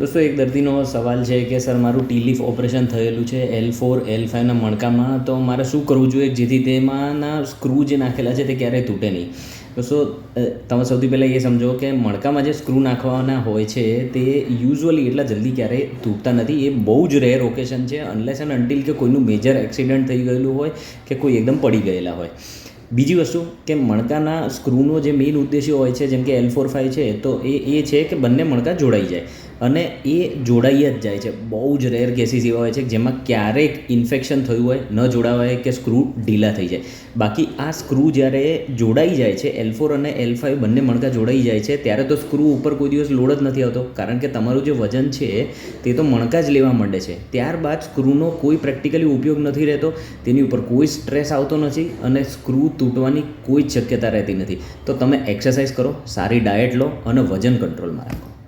દોસ્તો, એક દર્દીનો સવાલ છે કે, સર, મારું ટીલીફ ઓપરેશન થયેલું છે એલ ફોર, એલ ફાઇવના મણકામાં, તો મારે શું કરવું જોઈએ જેથી તેમાંના સ્ક્રૂ જે નાખેલા છે તે ક્યારેય તૂટે નહીં? દોસ્તો તમે સૌથી પહેલાં એ સમજો કે મણકામાં જે સ્ક્રૂ નાખવાના હોય છે, તે યુઝ્યુઅલી એટલા જલ્દી ક્યારેય તૂટતા નથી. એ બહુ જ રેર ઓકેશન છે અનલેસ એન્ડ અન્ટિલ કે કોઈનું મેજર એક્સિડન્ટ થઈ ગયેલું હોય કે કોઈ એકદમ પડી ગયેલા હોય. બીજી વસ્તુ કે મણકાના સ્ક્રૂનો જે મેઇન ઉદ્દેશ્ય હોય છે, જેમ કે એલ ફોર ફાઇવ છે, તો એ એ છે કે બંને મણકા જોડાઈ જાય. અને એ જોડાઈ જ જાય છે. બહુ જ રેર કેસીસ એવા હોય છે જેમાં ક્યારેક ઇન્ફેક્શન થયું હોય, ન જોડાવાય કે સ્ક્રૂ ઢીલા થઈ જાય. બાકી આ સ્ક્રૂ જ્યારે જોડાઈ જાય છે એલ ફોર અને એલ ફાઇવ બંને મણકા જોડાઈ જાય છે, ત્યારે તો સ્ક્રૂ ઉપર કોઈ દિવસ લોડ જ નથી આવતો. કારણ કે તમારું જે વજન છે, તે તો મણકા જ લેવા માંડે છે. ત્યારબાદ સ્ક્રૂનો કોઈ પ્રેક્ટિકલી ઉપયોગ નથી રહેતો, તેની ઉપર કોઈ સ્ટ્રેસ આવતો નથી અને સ્ક્રૂ તૂટવાની કોઈ જ શક્યતા રહેતી નથી. તો તમે એક્સરસાઇઝ કરો, સારી ડાયટ લો અને વજન કંટ્રોલમાં રાખો.